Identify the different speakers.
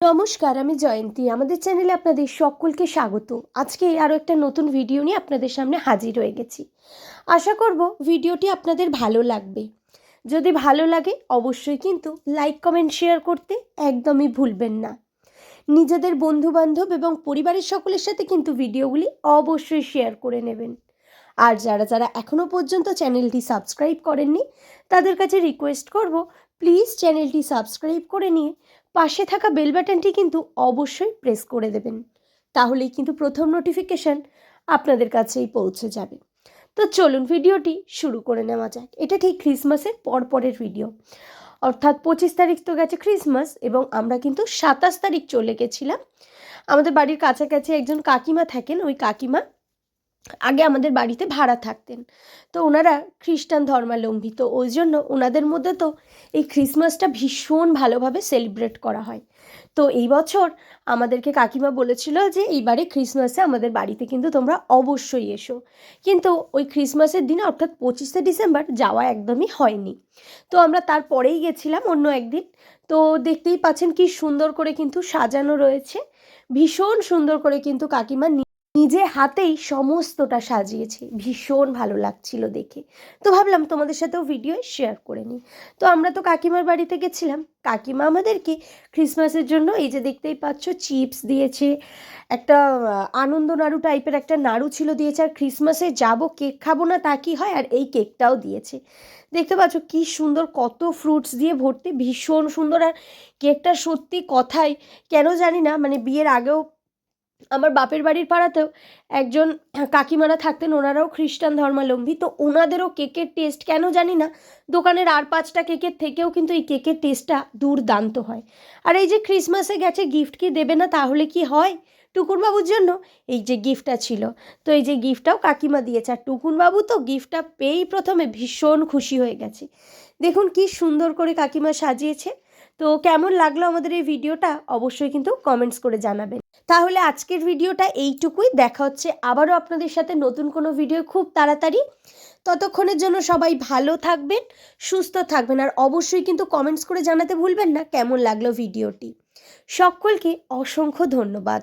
Speaker 1: নমস্কার, আমি জয়ন্তী। আমাদের চ্যানেলে আপনাদের সকলকে স্বাগত। আজকে আরও একটা নতুন ভিডিও নিয়ে আপনাদের সামনে হাজির হয়ে গেছি। আশা করব ভিডিওটি আপনাদের ভালো লাগবে। যদি ভালো লাগে, অবশ্যই কিন্তু লাইক, কমেন্ট, শেয়ার করতে একদমই ভুলবেন না। নিজেদের বন্ধু বান্ধব এবং পরিবারের সকলের সাথে কিন্তু ভিডিওগুলি অবশ্যই শেয়ার করে নেবেন। আর যারা যারা এখনও পর্যন্ত চ্যানেলটি সাবস্ক্রাইব করেননি, তাদের কাছে রিকোয়েস্ট করব, প্লিজ চ্যানেলটি সাবস্ক্রাইব করে নিয়ে পাশে থাকা বেল বাটনটি কিন্তু অবশ্যই প্রেস করে দেবেন। তাহলেই কিন্তু প্রথম নোটিফিকেশান আপনাদের কাছেই পৌঁছে যাবে। তো চলুন ভিডিওটি শুরু করে নেওয়া যাক। এটা ঠিক ক্রিসমাসের পরপরের ভিডিও অর্থাৎ পঁচিশ তারিখ তো গেছে ক্রিসমাস এবং আমরা কিন্তু সাতাশ তারিখ চলে গেছিলাম। আমাদের বাড়ির কাছাকাছি একজন কাকিমা থাকেন। ওই কাকিমা আগে আমাদের বাড়িতে ভাড়া থাকতেন। তো ওনারা খ্রিস্টান ধর্মাবলম্বী তো ওই জন্য ওনাদের মধ্যে তো এই ক্রিসমাসটা ভীষণ ভালোভাবে সেলিব্রেট করা হয়। তো এই বছর আমাদেরকে কাকিমা বলেছিল যে এইবারে ক্রিসমাসে আমাদের বাড়িতে কিন্তু তোমরা অবশ্যই এসো। কিন্তু ওই ক্রিসমাসের দিনে অর্থাৎ পঁচিশে ডিসেম্বর যাওয়া একদমই হয়নি। তো আমরা তারপরেই গেছিলাম অন্য একদিন। তো দেখতেই পাচ্ছেন কি সুন্দর করে কিন্তু সাজানো রয়েছে। ভীষণ সুন্দর করে কিন্তু কাকিমা নিজে হাতেই সমস্তটা সাজিয়েছে। ভীষণ ভালো লাগছিল দেখে। তো ভাবলাম তোমাদের সাথেও ভিডিও শেয়ার করে নিই। তো আমরা তো কাকিমার বাড়িতে গেছিলাম। কাকিমা আমাদেরকে ক্রিসমাসের জন্য এই যে দেখতেই পাচ্ছ চিপস দিয়েছে, একটা আনন্দ নাড়ু টাইপের একটা নাড়ু ছিল দিয়েছে, আর ক্রিসমাসে যাব, কেক খাব না তা কি হয়? আর এই কেকটাও দিয়েছে। দেখতে পাচ্ছ কি সুন্দর, কত ফ্রুটস দিয়ে ভর্তি, ভীষণ সুন্দর। আর কেকটা সত্যি কথাই কেন জানি না মানে বিয়ের আগেও আমার বাপের বাড়ির পাড়াতেও একজন কাকিমারা থাকতেন, ওনারাও খ্রিস্টান ধর্মাবলম্বী। তো ওনাদেরও কেকের টেস্ট কেন জানি না, দোকানের আর পাঁচটা কেকের থেকেও কিন্তু এই কেকের টেস্টটা দুর্দান্ত হয়। আর এই যে ক্রিসমাসে গেছে গিফট কি দেবে না, তাহলে কি হয়? টুকুনবাবুর জন্য এই যে গিফটটা ছিল। তো এই যে গিফটটাও কাকিমা দিয়েছে। আর টুকুনবাবু তো গিফটটা পেয়েই প্রথমে ভীষণ খুশি হয়ে গেছে। দেখুন কি সুন্দর করে কাকিমা সাজিয়েছে। তো কেমন লাগল আমাদের এই ভিডিওটা অবশ্যই কিন্তু কমেন্টস করে জানাবেন। তাহলে আজকের ভিডিওটা এইটুকুই। দেখা হচ্ছে আবারও আপনাদের সাথে নতুন কোনো ভিডিও খুব তাড়াতাড়ি। ততক্ষণের জন্য সবাই ভালো থাকবেন, সুস্থ থাকবেন আর অবশ্যই কিন্তু কমেন্টস করে জানাতে ভুলবেন না কেমন লাগল ভিডিওটি। সকলকে অসংখ্য ধন্যবাদ।